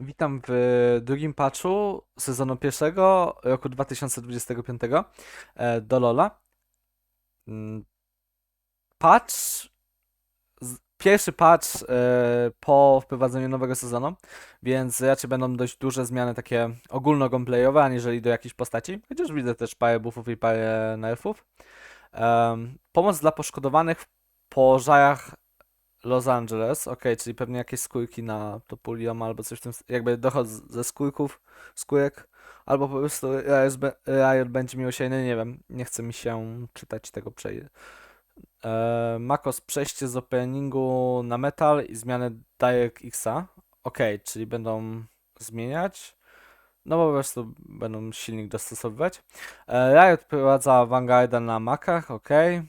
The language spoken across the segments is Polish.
Witam w drugim patchu sezonu pierwszego roku 2025 e, do LoL'a. Mm, Patch, pierwszy patch e, po wprowadzeniu nowego sezonu, więc raczej będą dość duże zmiany takie ogólno-gameplayowe, aniżeli do jakiejś postaci, chociaż widzę też parę buffów i parę nerfów. Pomoc dla poszkodowanych w pożarach Los Angeles, okej, czyli pewnie jakieś skórki na Topulium albo coś w tym, jakby dochód z- ze skórków, skórek, albo po prostu Riot, będzie miłosierny, nie wiem, nie chce mi się czytać tego przejść. E, Makos przejście z openingu na metal i zmiany DirectXa, okej, czyli będą zmieniać, no po prostu będą silnik dostosowywać. E, Riot wprowadza Vanguarda na Macach, okej.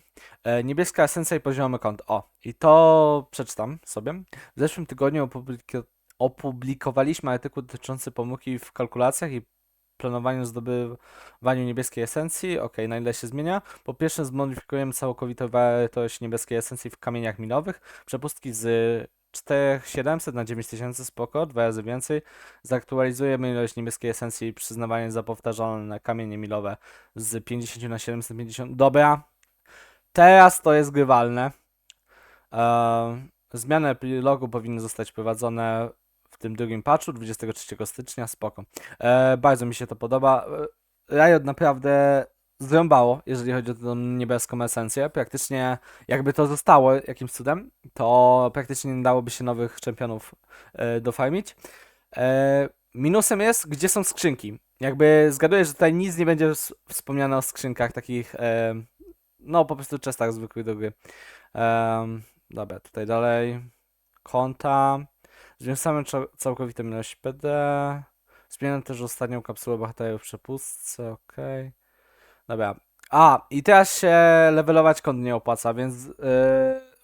E, Niebieska esencja i poziomy kont. O, i to przeczytam sobie. W zeszłym tygodniu opubliko- opublikowaliśmy artykuł dotyczący pomyłki w kalkulacjach i planowaniu zdobywaniu niebieskiej esencji. Ok, na ile się zmienia? Po pierwsze zmodyfikujemy całkowitą wartość niebieskiej esencji w kamieniach milowych. Przepustki z 4700 na 9000 spoko, dwa razy więcej. Zaktualizujemy ilość niebieskiej esencji i przyznawanie za powtarzalne kamienie milowe z 50 na 750. Dobra, Teraz to jest grywalne. Eee, zmiany epilogu powinny zostać wprowadzone w tym drugim patchu 23 stycznia. Spoko. Eee, bardzo mi się to podoba. Riot naprawdę zrąbało, jeżeli chodzi o tę niebieską esencję. Praktycznie jakby to zostało jakimś cudem, to praktycznie nie dałoby się nowych czempionów e, dofarmić. E, minusem jest, gdzie są skrzynki. Jakby zgaduję, że tutaj nic nie będzie wspomniane o skrzynkach takich e, no, po prostu czestach zwykłych do gry. Em, dobra, tutaj dalej. Konta. Zwiększamy całkowitą ilość PD. Zmieniam też ostatnią kapsułę bohaterów w przepustce, okej. Dobra. A, i teraz się levelować kont nie opłaca, więc yy,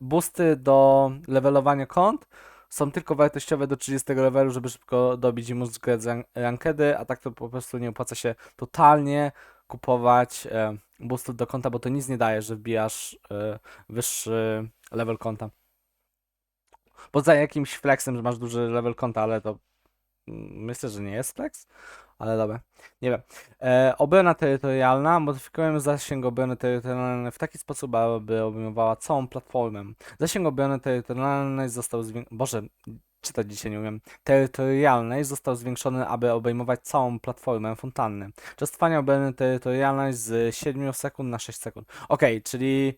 boosty do levelowania kont są tylko wartościowe do 30 levelu, żeby szybko dobić i móc grać ran- rankedy, a tak to po prostu nie opłaca się totalnie kupować e, boostów do konta, bo to nic nie daje, że wbijasz e, wyższy level konta. Poza jakimś flexem, że masz duży level konta, ale to myślę, że nie jest flex, ale dobra, nie wiem. E, obrona terytorialna. Modyfikujemy zasięg obrony terytorialnej w taki sposób, aby obejmowała całą platformę. Zasięg obrony terytorialnej został zwiększony. Boże, czytać dzisiaj nie umiem. Terytorialnej został zwiększony, aby obejmować całą platformę fontanny. Czas trwania obrony terytorialnej z 7 sekund na 6 sekund. Okej, czyli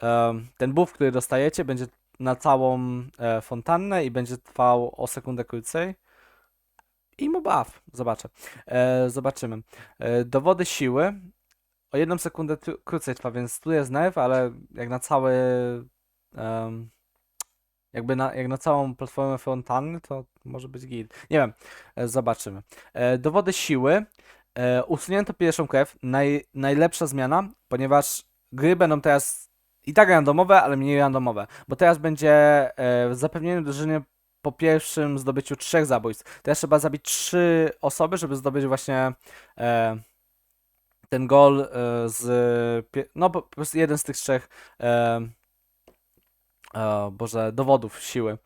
em, ten buff, który dostajecie, będzie na całą e, fontannę i będzie trwał o sekundę krócej. I mu buff. Zobaczę. E, zobaczymy. E, dowody siły. O jedną sekundę krócej trwa, więc tu jest nerw, ale jak na cały. em, jakby na, jak na całą platformę fontanny, to może być git. Nie wiem. E, zobaczymy. E, dowody siły. E, usunięto pierwszą krew. Naj, najlepsza zmiana, ponieważ gry będą teraz i tak randomowe, ale mniej randomowe. Bo teraz będzie e, zapewnienie drużynie po pierwszym zdobyciu trzech zabójstw. Teraz trzeba zabić trzy osoby, żeby zdobyć właśnie e, ten gol e, z. No po, prostu jeden z tych trzech. E, e, Boże, dowodów siły.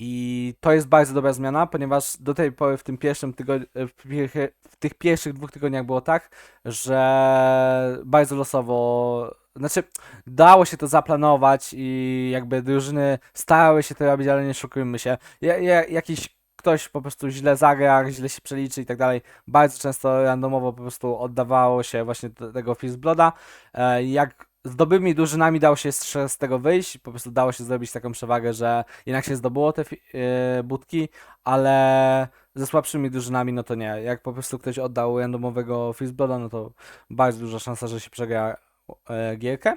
I to jest bardzo dobra zmiana, ponieważ do tej pory w tym pierwszym tygodniu, pie- w tych pierwszych dwóch tygodniach było tak, że bardzo losowo, znaczy dało się to zaplanować i jakby drużyny starały się to robić, ale nie szukujmy się. Ja, ja, jakiś ktoś po prostu źle zagra, źle się przeliczy i tak dalej. Bardzo często randomowo po prostu oddawało się właśnie tego Fist Blooda. E, Jak z dobrymi drużynami dało się z tego wyjść, po prostu dało się zrobić taką przewagę, że jednak się zdobyło te e, budki, ale ze słabszymi drużynami no to nie. Jak po prostu ktoś oddał randomowego Fist Blooda, no to bardzo duża szansa, że się przegra gierkę.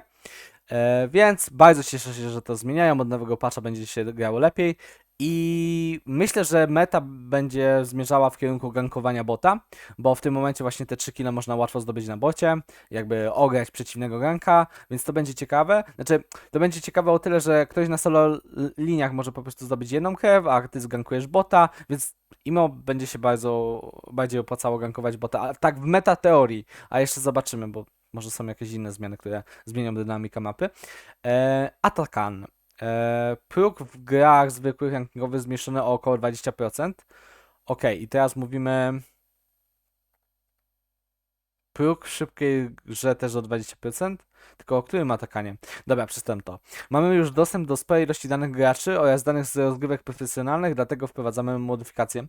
E, więc bardzo cieszę się, że to zmieniają. Od nowego patcha będzie się grało lepiej. I myślę, że meta będzie zmierzała w kierunku gankowania bota, bo w tym momencie właśnie te 3 kile można łatwo zdobyć na bocie, jakby ograć przeciwnego ganka, więc to będzie ciekawe. Znaczy, to będzie ciekawe o tyle, że ktoś na solo liniach może po prostu zdobyć jedną krew, a ty zgankujesz bota, więc imo będzie się bardzo bardziej opłacało gankować bota, a tak w meta teorii, a jeszcze zobaczymy, bo może są jakieś inne zmiany, które zmienią dynamikę mapy. E, Atakan. E, próg w grach zwykłych rankingowych zmniejszony o około 20%. Ok, i teraz mówimy. Próg w szybkiej grze też o 20%. Tylko o którym atakanie? Dobra, przystęp to. Mamy już dostęp do sporej ilości danych graczy oraz danych z rozgrywek profesjonalnych, dlatego wprowadzamy modyfikację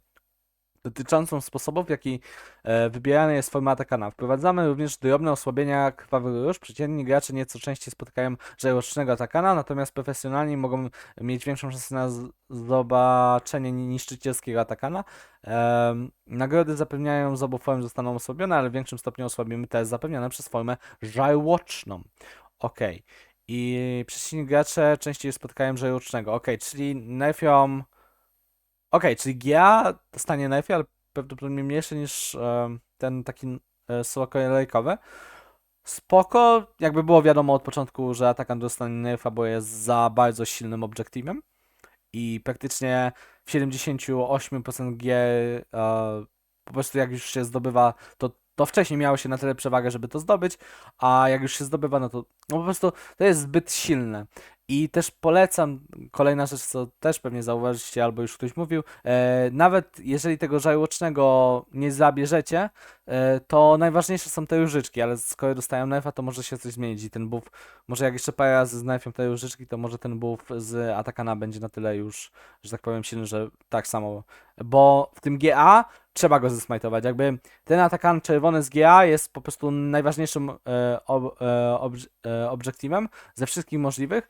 dotyczącą sposobów, w jaki e, wybierany jest forma atakana. Wprowadzamy również drobne osłabienia krwawych róż. Przeciętni gracze nieco częściej spotykają żarłocznego atakana, natomiast profesjonalni mogą mieć większą szansę na zobaczenie niszczycielskiego atakana. Em, nagrody zapewniają z obu form zostaną osłabione, ale w większym stopniu osłabimy te zapewnione przez formę żarłoczną. Ok. I przeciwni gracze częściej spotykają żarłocznego. Ok, czyli nerfią... Okej, czyli GA dostanie nerfy, ale prawdopodobnie mniejsze niż em, ten taki e, sokolejkowy. Spoko, jakby było wiadomo od początku, że atakant dostanie nerfa, bo jest za bardzo silnym obiektywem i praktycznie w 78% gier e, po prostu jak już się zdobywa, to, to wcześniej miało się na tyle przewagę, żeby to zdobyć, a jak już się zdobywa, no to no po prostu to jest zbyt silne. I też polecam, kolejna rzecz, co też pewnie zauważycie, albo już ktoś mówił, e, nawet jeżeli tego żarłocznego nie zabierzecie, e, to najważniejsze są te różyczki, ale skoro dostają nerfa, to może się coś zmienić i ten buff, może jak jeszcze parę z nerfem te różyczki, to może ten buff z atakana będzie na tyle już, że tak powiem, silny, że tak samo, bo w tym GA trzeba go zesmajtować, jakby ten atakan czerwony z GA jest po prostu najważniejszym e, ob, e, e, obiektywem ze wszystkich możliwych.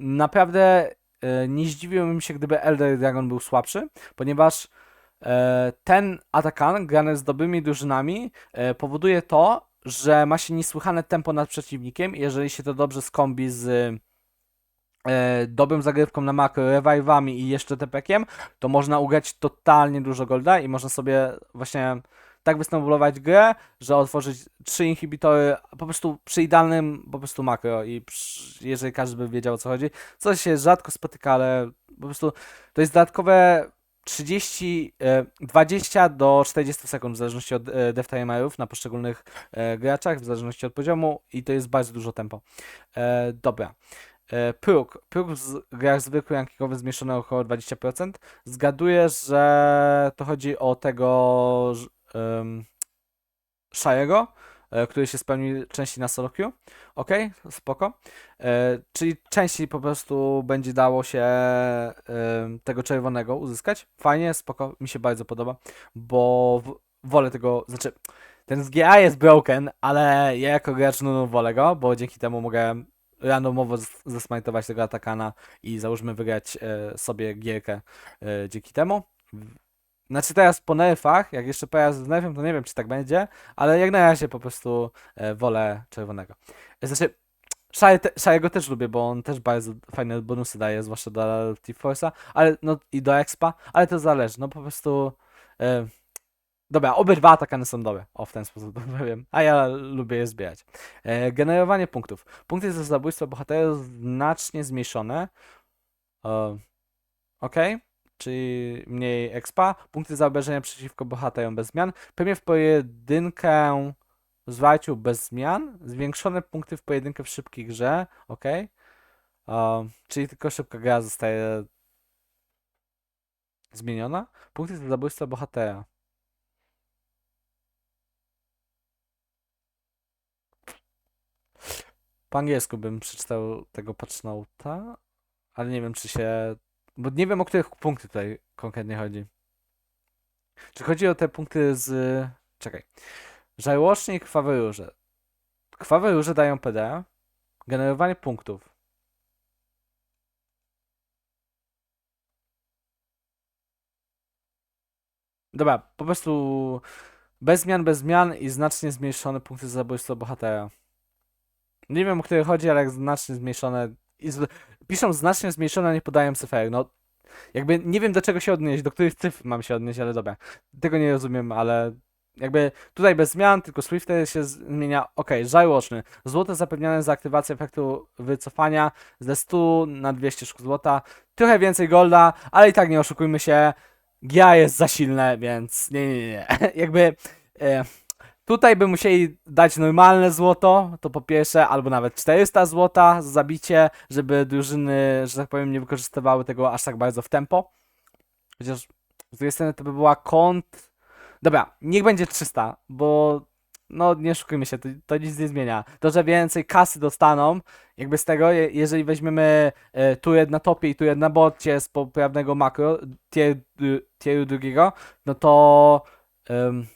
Naprawdę e, nie zdziwiłbym się, gdyby Elder Dragon był słabszy, ponieważ e, ten atakan grany z dobrymi drużynami e, powoduje to, że ma się niesłychane tempo nad przeciwnikiem. Jeżeli się to dobrze skombi z dobrym zagrywką na makro, rewajwami i jeszcze tepekiem, to można ugrać totalnie dużo golda i można sobie właśnie tak występować grę, że otworzyć trzy inhibitory po prostu przy idealnym po prostu makro i przy, jeżeli każdy by wiedział o co chodzi, co się rzadko spotyka, ale po prostu to jest dodatkowe 30, e, 20 do 40 sekund w zależności od e, dev timerów na poszczególnych e, graczach, w zależności od poziomu i to jest bardzo dużo tempo. E, dobra. E, próg. Próg w grach zwykłych rankingowych zmniejszony o około 20%. Zgaduję, że to chodzi o tego um, e, który się spełni częściej na solo queue. Ok, spoko. E, czyli częściej po prostu będzie dało się em, tego czerwonego uzyskać. Fajnie, spoko, mi się bardzo podoba, bo w, wolę tego, znaczy ten z GA jest broken, ale ja jako gracz no, wolę go, bo dzięki temu mogę randomowo zes- zesmajtować tego atakana i załóżmy wygrać e, sobie gierkę e, dzięki temu. Znaczy teraz po nerfach, jak jeszcze teraz z nerfem, to nie wiem czy tak będzie, ale jak na razie po prostu e, wolę czerwonego. Znaczy, Shire te, Shire'ego też lubię, bo on też bardzo fajne bonusy daje, zwłaszcza do T-Force'a, ale no i do Expa, ale to zależy, no po prostu e, dobra, obydwa atakany są dobre, o w ten sposób powiem, a ja lubię je zbierać. E, generowanie punktów. Punkty za zabójstwo bohaterów znacznie zmniejszone. E, ok, czyli mniej expa. Punkty za obrażenia przeciwko bohaterom bez zmian. Pewnie w pojedynkę zwarciu bez zmian. Zwiększone punkty w pojedynkę w szybkiej grze. Ok. E, czyli tylko szybka gra zostaje zmieniona. Punkty za zabójstwo bohatera. Po angielsku bym przeczytał tego patchnota, ale nie wiem czy się... Bo nie wiem o które punkty tutaj konkretnie chodzi. Czy chodzi o te punkty z... Czekaj. Żarłocznie i krwawe róże. Krwawe dają PD. Generowanie punktów. Dobra, po prostu bez zmian, bez zmian i znacznie zmniejszone punkty za zabójstwo bohatera. Nie wiem o które chodzi, ale znacznie zmniejszone. Piszą znacznie zmniejszone, nie podają cyferek. No, jakby nie wiem do czego się odnieść, do których cyfr mam się odnieść, ale dobra. Tego nie rozumiem, ale jakby tutaj bez zmian, tylko Swift się zmienia. Ok, żarłoczny. Złoto zapewnione za aktywację efektu wycofania ze 100 na 200 sztuk złota. Trochę więcej golda, ale i tak nie oszukujmy się. GIA jest za silne, więc nie, nie, nie. Jakby e, Tutaj by musieli dać normalne złoto, to po pierwsze, albo nawet 400 złota za zabicie, żeby drużyny, że tak powiem, nie wykorzystywały tego aż tak bardzo w tempo. Chociaż z drugiej strony to by była kont. Dobra, niech będzie 300, bo no nie szukujmy się, to, to nic nie zmienia. To, że więcej kasy dostaną, jakby z tego, je- jeżeli weźmiemy e, turret na topie i turret na bocie z poprawnego makro, tier, tieru drugiego, no to em,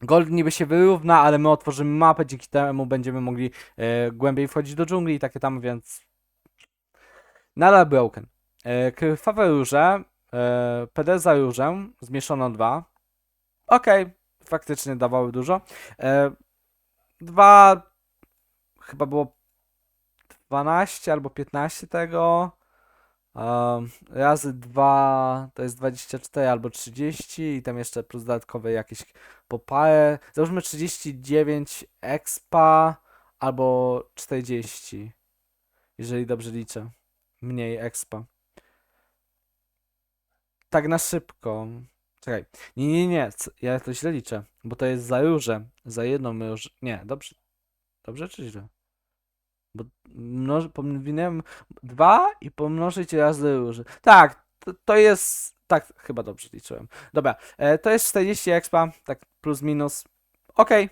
Gold niby się wyrówna, ale my otworzymy mapę, dzięki temu będziemy mogli e, głębiej wchodzić do dżungli i takie tam, więc nadal broken. E, krwawe róże, e, PD za różę, zmieszono dwa. Okej, faktycznie dawały dużo. E, dwa, chyba było 12 albo 15 tego. Razy 2 to jest 24 albo 30 i tam jeszcze plus dodatkowe jakieś po parę. Załóżmy 39 expa albo 40. Jeżeli dobrze liczę. Mniej expa. Tak na szybko. Czekaj. Nie, nie, nie. Ja to źle liczę. Bo to jest za róże. Za jedną różę. Nie, dobrze. Dobrze czy źle? Bo mnoż... powinienem 2 i pomnożyć razy róże. Tak, to, to jest. Tak, chyba dobrze liczyłem. Dobra, e, to jest 40 expa, tak plus minus. Okej.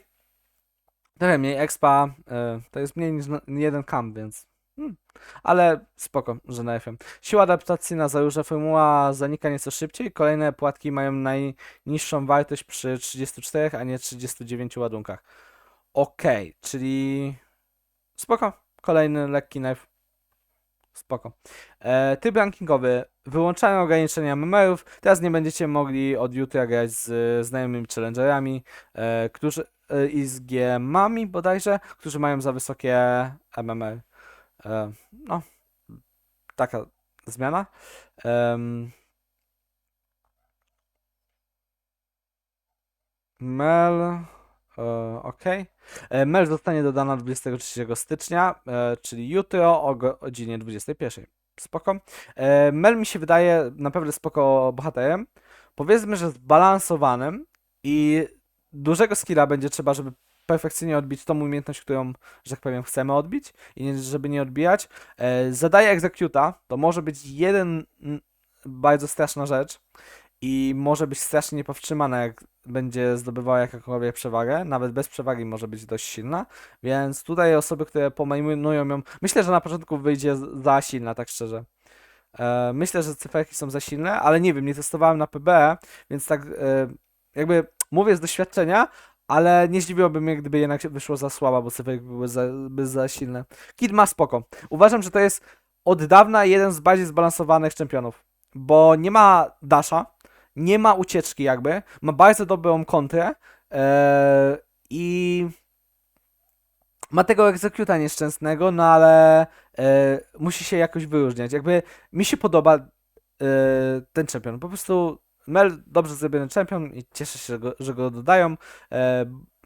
Trochę mniej expa, e, to jest mniej niż na- jeden camp, więc. Hmm. Ale spoko, że na FM. Siła adaptacyjna za róże formuła zanika nieco szybciej. Kolejne płatki mają najniższą wartość przy 34, a nie 39 ładunkach. Okej, czyli. Spoko. Kolejny lekki knife. Spoko. E, typ rankingowy. Wyłączają ograniczenia MMR-ów. Teraz nie będziecie mogli od jutra grać z e, znajomymi challengerami, e, którzy e, i z GM-ami bodajże, którzy mają za wysokie MMR. E, no, taka zmiana. Em, Mel. E, ok. E, Mel zostanie dodana 23 stycznia, e, czyli jutro o godzinie 21. Spoko. E, Mel mi się wydaje naprawdę spoko bohaterem. Powiedzmy, że zbalansowanym i dużego skilla będzie trzeba, żeby perfekcyjnie odbić tą umiejętność, którą, że tak powiem, chcemy odbić i żeby nie odbijać. E, zadaje executa, to może być jeden bardzo straszna rzecz i może być strasznie niepowstrzymana, jak będzie zdobywała jakąkolwiek przewagę, nawet bez przewagi może być dość silna, więc tutaj osoby, które pomajmują ją, myślę, że na początku wyjdzie za silna, tak szczerze. E, myślę, że cyferki są za silne, ale nie wiem, nie testowałem na PB, więc tak e, jakby mówię z doświadczenia, ale nie zdziwiłoby mnie, gdyby jednak wyszło za słaba, bo cyferki były za, by za silne. Kid ma spoko. Uważam, że to jest od dawna jeden z bardziej zbalansowanych czempionów, bo nie ma dasha, nie ma ucieczki jakby, ma bardzo dobrą kontrę e, i ma tego egzekuta nieszczęsnego, no ale e, musi się jakoś wyróżniać. Jakby mi się podoba e, ten czempion. Po prostu Mel dobrze zrobiony czempion i cieszę się, że go, że go dodają.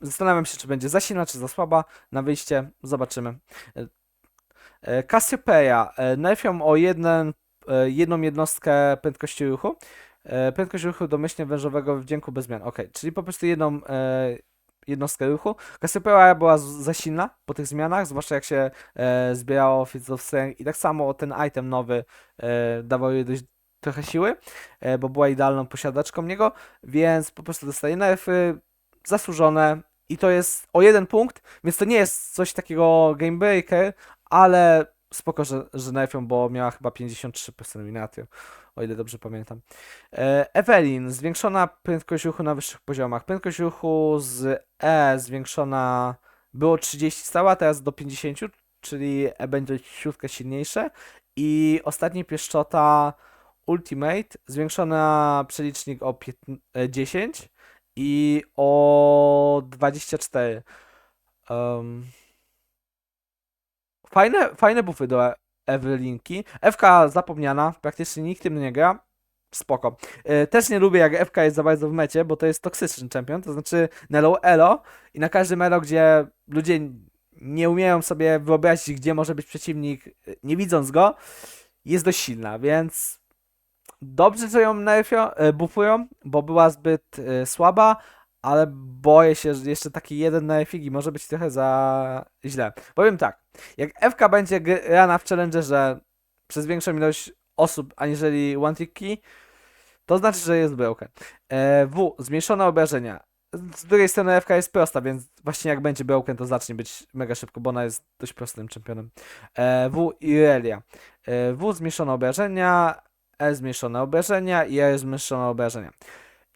Zastanawiam się, czy będzie za silna, czy za słaba. Na wyjście zobaczymy. Cassiopeia. Nerfią o jeden, jedną jednostkę prędkości ruchu. E, prędkość ruchu domyślnie wężowego wdzięku bez zmian. Ok, czyli po prostu jedną e, jednostkę ruchu. Cassiopeia była za silna po tych zmianach, zwłaszcza jak się e, zbierało Fits of Strength i tak samo ten item nowy e, dawał jej dość trochę siły, e, bo była idealną posiadaczką niego, więc po prostu dostaje nerfy zasłużone i to jest o jeden punkt, więc to nie jest coś takiego game breaker, ale spoko, że, że nerfią, bo miała chyba 53% eliminatio, o ile dobrze pamiętam. E, Evelyn, zwiększona prędkość ruchu na wyższych poziomach. Prędkość ruchu z E zwiększona było 30 stała, teraz do 50, czyli E będzie ciutkę silniejsze. I ostatni pieszczota Ultimate, zwiększona przelicznik o 15, e, 10 i o 24. Um, fajne, fajne buffy do E- Ewelinki. FK zapomniana, praktycznie nikt tym nie gra. Spoko. E, Też nie lubię, jak FK jest za bardzo w mecie, bo to jest toksyczny czempion, to znaczy Nelo Elo i na każdym Elo, gdzie ludzie nie umieją sobie wyobrazić, gdzie może być przeciwnik, nie widząc go, jest dość silna, więc dobrze, że ją nerfią, e, buffują, bo była zbyt e, słaba, ale boję się, że jeszcze taki jeden na Efigi może być trochę za źle. Powiem tak, jak FK będzie grana w Challengerze przez większą ilość osób aniżeli One Trick Key, to znaczy, że jest broken. E, w. Zmniejszone obrażenia. Z drugiej strony FK jest prosta, więc właśnie jak będzie broken, to zacznie być mega szybko, bo ona jest dość prostym czempionem. E, w. Irelia. E, w. Zmniejszone obrażenia. E. Zmniejszone obrażenia i E. Zmniejszone obrażenia.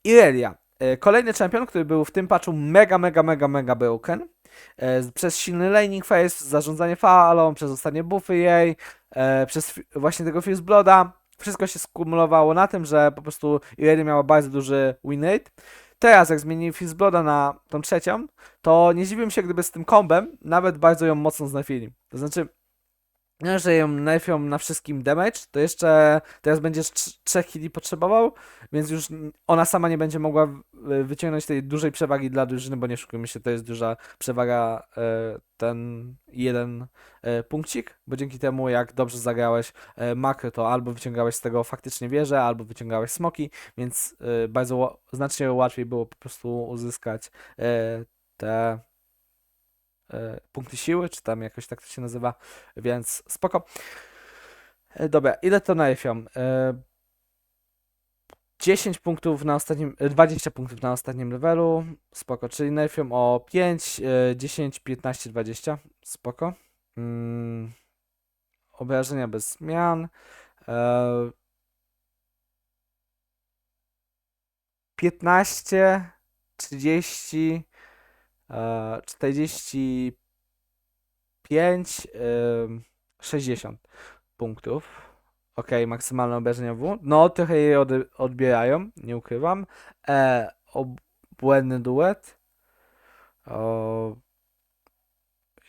Irelia. E, kolejny czempion, który był w tym patchu mega, mega, mega, mega broken. E, przez silny laning phase, zarządzanie falą, przez ostatnie buffy jej, e, przez właśnie tego Fuse Blooda. Wszystko się skumulowało na tym, że po prostu Irelia miała bardzo duży win rate. Teraz, jak zmienili Fuse Blooda na tą trzecią, to nie dziwiłem się, gdyby z tym kombem nawet bardzo ją mocno znafili. To znaczy, że ją nerfią na wszystkim damage, to jeszcze teraz będziesz trz- trzech killi potrzebował, więc już ona sama nie będzie mogła wyciągnąć tej dużej przewagi dla drużyny, bo nie szukujmy się, to jest duża przewaga e, ten jeden e, punkcik, bo dzięki temu jak dobrze zagrałeś e, makro, to albo wyciągałeś z tego faktycznie wieże, albo wyciągałeś smoki, więc bardzo znacznie łatwiej było po prostu uzyskać te punkty siły, czy tam jakoś tak to się nazywa, więc spoko. E, Dobra, ile to nerfią? E, 10 punktów na ostatnim, e, 20 punktów na ostatnim levelu, spoko, czyli nerfią o 5, e, 10, 15, 20, spoko. Mm, obrażenia bez zmian. E, 15, 30, e, 45, em, 60 punktów. Ok, maksymalne obrażenia W. No, trochę jej od, odbierają, nie ukrywam. E, obłędny duet. O,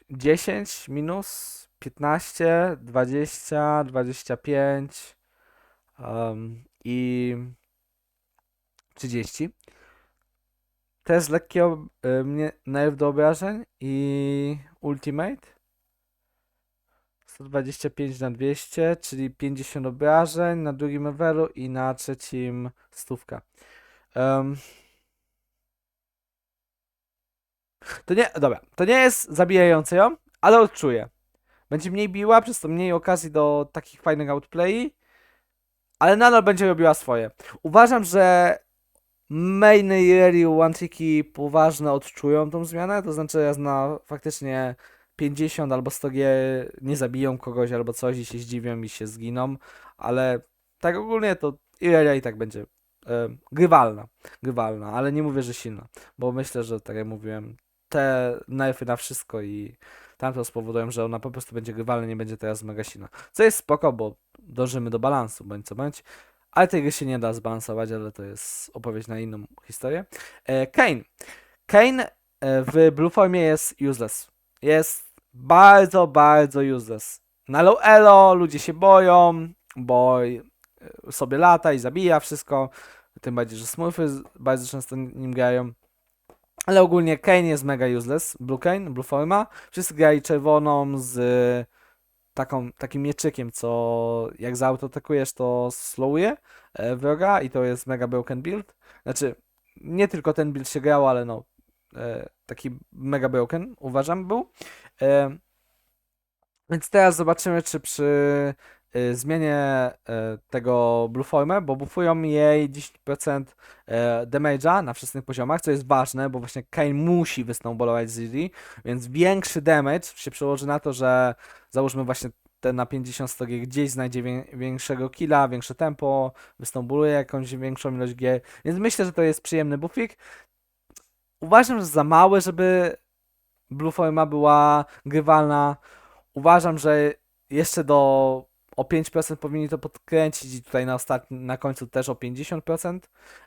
10 minus 15, 20, 25 em, i 30. Też lekki ob- y, mnie nerw do obrażeń i ultimate. 125 na 200, czyli 50 obrażeń na drugim levelu i na trzecim stówka. Em, to nie, dobra, to nie jest zabijające ją, ale odczuję. Będzie mniej biła, przez to mniej okazji do takich fajnych outplay, ale nadal będzie robiła swoje. Uważam, że mainy i tricky poważne odczują tą zmianę, to znaczy raz na faktycznie 50 albo 100 G nie zabiją kogoś albo coś i się zdziwią i się zginą, ale tak ogólnie to Irelia i tak będzie e, grywalna, grywalna, ale nie mówię, że silna, bo myślę, że tak jak mówiłem, te nerfy na wszystko i tamto spowodują, że ona po prostu będzie grywalna, nie będzie teraz mega silna. Co jest spoko, bo dążymy do balansu, bądź co bądź, ale tej gry się nie da zbalansować, ale to jest opowieść na inną historię. E, Kane. Kane e, w Blue Formie jest useless. Jest bardzo, bardzo useless. Na low elo ludzie się boją, bo e, sobie lata i zabija wszystko. Tym bardziej, że smurfy bardzo często nim grają. Ale ogólnie Kane jest mega useless. Blue Kane, Blue Forma. Wszyscy grali czerwoną z taką, takim mieczykiem, co jak zaautoatakujesz, to slowuje e, wroga i to jest mega broken build. Znaczy, nie tylko ten build się grał, ale no, e, taki mega broken uważam był. E, więc teraz zobaczymy, czy przy e, zmianie e, tego Blue Formę, bo buffują jej 10% e, damage'a na wszystkich poziomach, co jest ważne, bo właśnie Kane musi wysnowballować Zilli, więc większy damage się przełoży na to, że załóżmy właśnie ten na 50 stogier gdzieś znajdzie wię- większego killa, większe tempo, wystąpuje jakąś większą ilość gier, więc myślę, że to jest przyjemny buffik. Uważam, że za mały, żeby Blue Forma była grywalna. Uważam, że jeszcze do o 5% powinni to podkręcić i tutaj na ostatnim, na końcu też o 50%.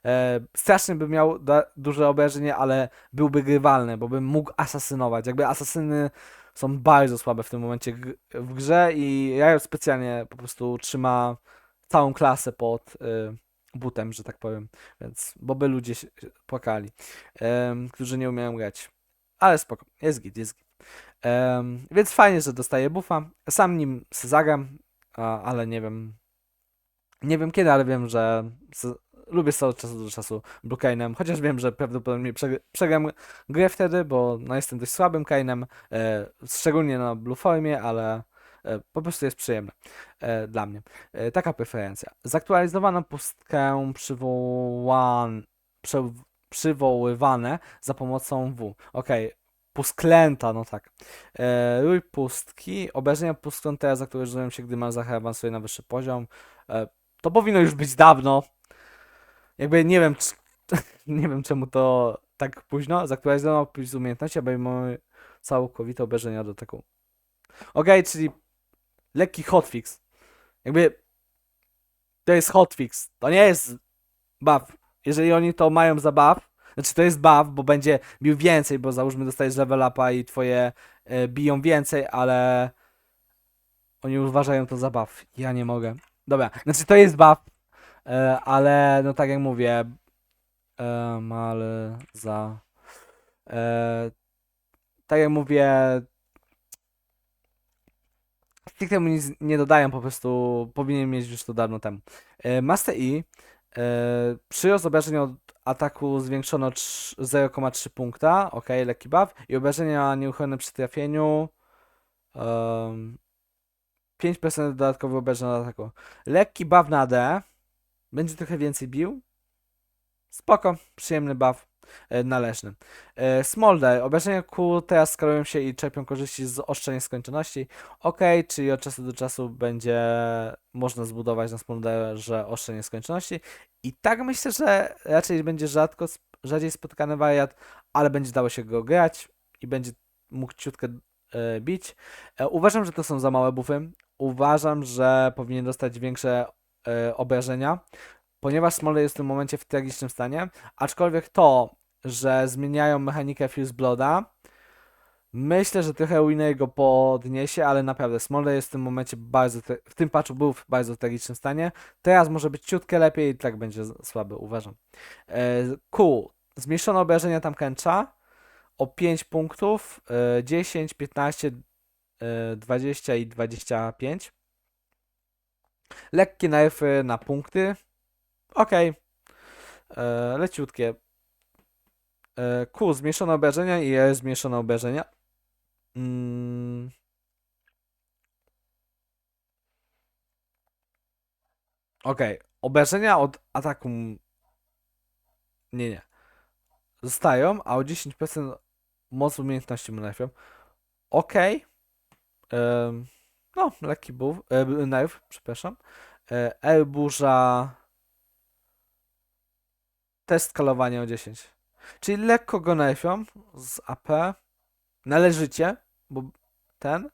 E, strasznie by miał da, duże obrażenie, ale byłby grywalny, bo bym mógł asasynować. Jakby asasyny są bardzo słabe w tym momencie w grze i Riot specjalnie po prostu trzyma całą klasę pod y, butem, że tak powiem. Więc, bo by ludzie się się płakali, em, którzy nie umieją grać. Ale spoko, jest git, jest git. Więc fajnie, że dostaję buffa. Sam nim zagram, ale nie wiem. Nie wiem kiedy, ale wiem, że lubię z od czasu do czasu Blue Kainem, chociaż wiem, że prawdopodobnie prze, przegram grę wtedy, bo no, jestem dość słabym Kainem, e, szczególnie na Blue formie, ale e, po prostu jest przyjemne e, dla mnie. E, taka preferencja. Zaktualizowano pustkę przywołan, przywoływane za pomocą W. Okej, pusklęta, no tak. E, rój pustki, obrażenia pusklęte zaktualizują się, gdy Malzahar awansuje na wyższy poziom. E, to powinno już być dawno. Jakby nie wiem, nie wiem czemu to tak późno. Zaktualizowano opis umiejętności, aby mamy całkowite obrażenia do ataku. Okej, czyli lekki hotfix. Jakby to jest hotfix. To nie jest buff. Jeżeli oni to mają za buff, znaczy to jest buff, bo będzie bił więcej, bo załóżmy dostajesz level upa i twoje e, biją więcej, ale oni uważają to za buff. Ja nie mogę. Dobra, znaczy to jest buff, e, ale no tak jak mówię, e, ale za e, tak jak mówię, Nikt temu nic nie dodają, po prostu powinien mieć już to dawno temu. Master E e, przyrost obrażeń od ataku zwiększono trz- 0,3 punkta, ok, lekki buff, i obrażenia nieuchronne przy trafieniu um, 5% dodatkowych obrażeń od ataku. Lekki buff na D, będzie trochę więcej bił, spoko, przyjemny buff, e, należny. E, Smolder, obrażenia Q teraz skalują się i czerpią korzyści z oszczędzania nieskończoności. Ok, czyli od czasu do czasu będzie można zbudować na Smolderze oszczędzanie nieskończoności. I tak myślę, że raczej będzie rzadko, rzadziej spotykany wariat, ale będzie dało się go grać i będzie mógł ciutkę e, bić. Uważam, że to są za małe buffy. Uważam, że powinien dostać większe obrażenia, ponieważ Smolder jest w tym momencie w tragicznym stanie. Aczkolwiek to, że zmieniają mechanikę Fuse Blooda, myślę, że trochę Winner go podniesie, ale naprawdę Smolder jest w tym momencie bardzo, w tym patchu był w bardzo tragicznym stanie. Teraz może być ciutkę lepiej i tak będzie słaby, uważam. E, Q. Zmniejszono obrażenia tam kęcza o 5 punktów, e, 10, 15, e, 20 i 25. Lekkie nerfy na punkty. Okej. E, Leciutkie. E, Q. Zmniejszone obrażenia i E. Zmniejszone obrażenia. Mm. Okej. Obrażenia od ataku. Nie, nie. Zostają, a o 10% moc umiejętności mu nerfią. Okej. Em, no, lekki buff. E, nerf, przepraszam. E, L burza. Test skalowania o 10. Czyli lekko go nerfią z AP. Należycie, bo ten,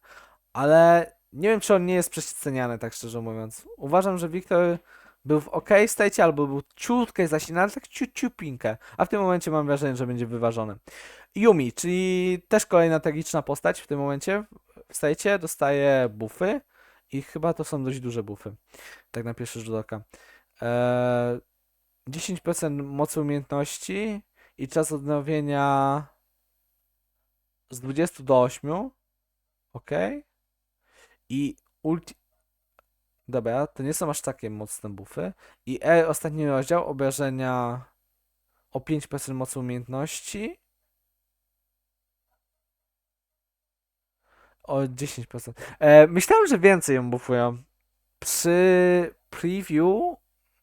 ale nie wiem, czy on nie jest przeceniany, tak szczerze mówiąc. Uważam, że Wiktor był w ok state albo był ciutkę zasilany, tak ciut, ciupinkę. A w tym momencie mam wrażenie, że będzie wyważony. Yumi, czyli też kolejna tragiczna postać w tym momencie w state, dostaje buffy i chyba to są dość duże buffy. Tak na pierwszy rzut oka. Eee, 10% mocy umiejętności i czas odnowienia z 20 do 8. Ok. I ulti. Dobra, to nie są aż takie mocne buffy. I E, ostatni rozdział, obrażenia o 5% mocy umiejętności. O 10%. E, myślałem, że więcej ją buffują. Przy preview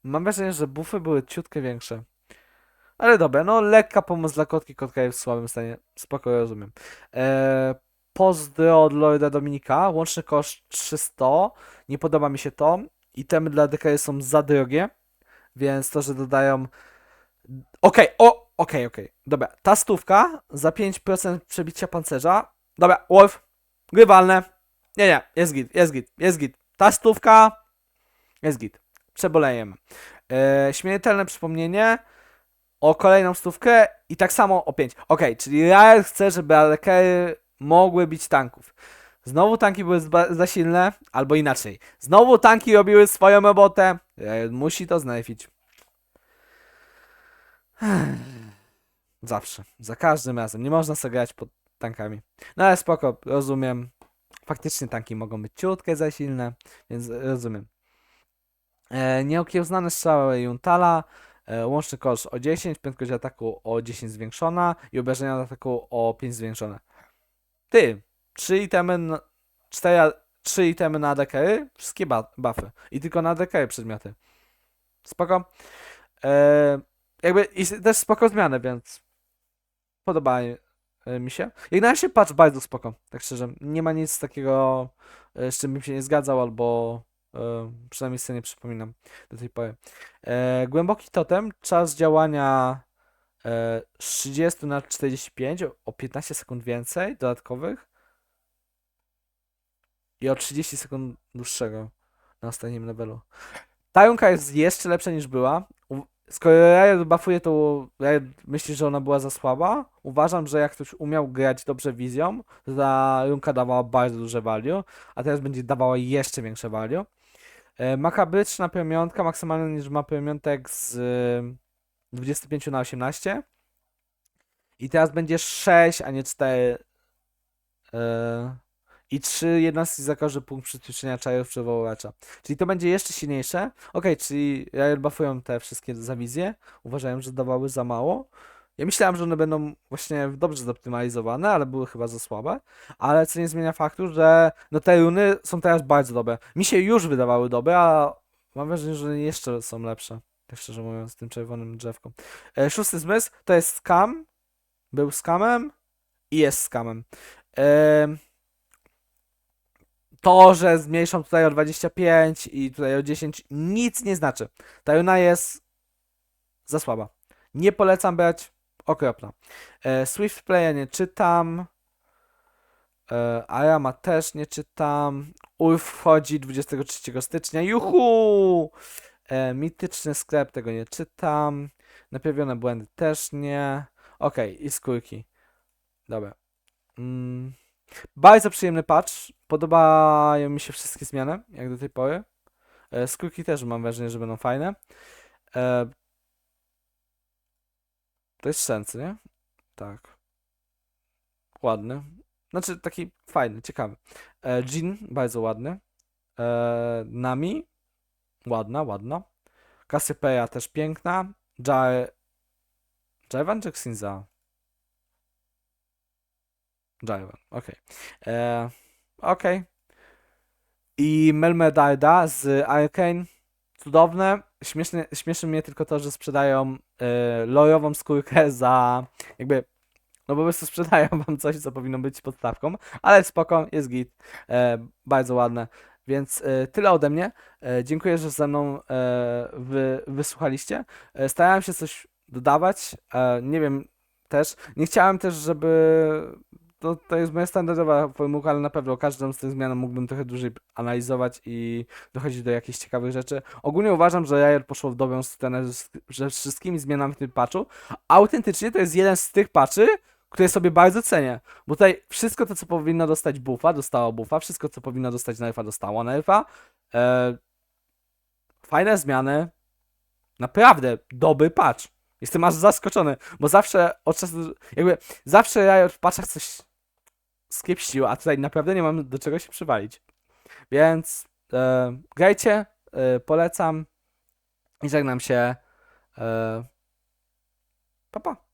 mam wrażenie, że buffy były ciutkę większe. Ale dobra, no lekka pomoc dla kotki, kotka jest w słabym stanie. Spoko, rozumiem. E, pozdro od Lorda Dominika, łączny koszt 300. Nie podoba mi się to. Itemy dla DKR są za drogie, więc to, że dodają... Okej, o, okej, okej. Dobra, ta stówka za 5% przebicia pancerza. Dobra, Wolf, grywalne. Nie, nie, jest git, jest git, jest git. Ta stówka jest git. Przebolejemy. E, śmiertelne przypomnienie o kolejną stówkę i tak samo o 5. Ok, czyli Riot chce, żeby Alekery mogły bić tanków. Znowu tanki były za silne, albo inaczej. Znowu tanki robiły swoją robotę. Riot musi to znajfić. Zawsze. Za każdym razem. Nie można sobie grać pod tankami. No ale spoko, rozumiem. Faktycznie tanki mogą być ciutkę za silne, więc rozumiem. E, nieokiełznane strzały Juntala. E, łączny kosz o 10, prędkość ataku o 10 zwiększona i obrażenia ataku o 5 zwiększone. Ty, 3 itemy, na, 4, 3 itemy na ADK, wszystkie buffy i tylko na ADK przedmioty. Spoko. E, jakby i też spoko zmiany, więc podoba e, mi się. Jak na razie patch bardzo spoko, tak szczerze. Nie ma nic takiego, e, z czym bym się nie zgadzał, albo e, przynajmniej sobie nie przypominam do tej pory. E, głęboki totem, czas działania e, z 30 na 45, o- o 15 sekund więcej dodatkowych i o 30 sekund dłuższego na ostatnim levelu. Ta Junka jest jeszcze lepsza niż była. Skoro Riot buffuje, to Riot myśli, że ona była za słaba. Uważam, że jak ktoś umiał grać dobrze wizją, to ta Junka dawała bardzo duże value, a teraz będzie dawała jeszcze większe value. E, Makabryczna pamiątka, maksymalna liczba pamiątek z y, 25 na 18. I teraz będzie 6, a nie 4. E, I 3 jednostki za każdy punkt przyspieszenia czajów przywoływacza. Czyli to będzie jeszcze silniejsze. Okej, czyli Riot buffują te wszystkie zawizje. Uważałem, że dawały za mało. Ja myślałem, że one będą właśnie dobrze zoptymalizowane, ale były chyba za słabe. Ale co nie zmienia faktu, że no te runy są teraz bardzo dobre. Mi się już wydawały dobre, a mam wrażenie, że jeszcze są lepsze. Tak szczerze mówiąc, z tym czerwonym drzewką. E, szósty zmysł to jest scam. Był scamem i jest scamem. Em, to, że zmniejszą tutaj o 25 i tutaj o 10, nic nie znaczy. Ta runa jest za słaba. Nie polecam brać. Okropna. E, Swift Playa nie czytam. E, Arama też nie czytam. Ulf wchodzi 23 stycznia. Juhu! E, mityczny sklep, tego nie czytam. Naprawione błędy też nie. Okej, i skórki. Dobra. Mm. Bardzo przyjemny patch. Podobają mi się wszystkie zmiany, jak do tej pory. Skórki też mam wrażenie, że będą fajne. To jest sency, nie? Tak. Ładny. Znaczy taki fajny, ciekawy. E, Jin, bardzo ładny. E, Nami, ładna, ładna. Cassiopeia też piękna. Jai... Jaivan czy Xinza? Jaivan, okej. E, Okej. I Melmedarda z Arcane. Cudowne. Śmieszne, śmieszy mnie tylko to, że sprzedają e, lojową skórkę za jakby no po prostu sprzedają wam coś, co powinno być podstawką, ale spoko, jest git, e, bardzo ładne. Więc e, tyle ode mnie. E, dziękuję, że ze mną e, wy, wysłuchaliście. E, starałem się coś dodawać. E, nie wiem też. Nie chciałem też, żeby. To, to jest moja standardowa formułka, ale na pewno każdą z tych zmian mógłbym trochę dłużej analizować i dochodzić do jakichś ciekawych rzeczy. Ogólnie uważam, że Riot poszło w dobrą stronę ze wszystkimi zmianami w tym patchu. Autentycznie to jest jeden z tych patchy, które sobie bardzo cenię. Bo tutaj wszystko to, co powinno dostać buffa, dostało buffa, wszystko, co powinno dostać nerfa, dostało nerfa. E, fajne zmiany. Naprawdę dobry patch. Jestem aż zaskoczony, bo zawsze od czasu, jakby zawsze Riot w patchach coś skiepścił, a tutaj naprawdę nie mam do czego się przywalić. Więc e, grajcie, e, polecam i żegnam się. E, pa pa.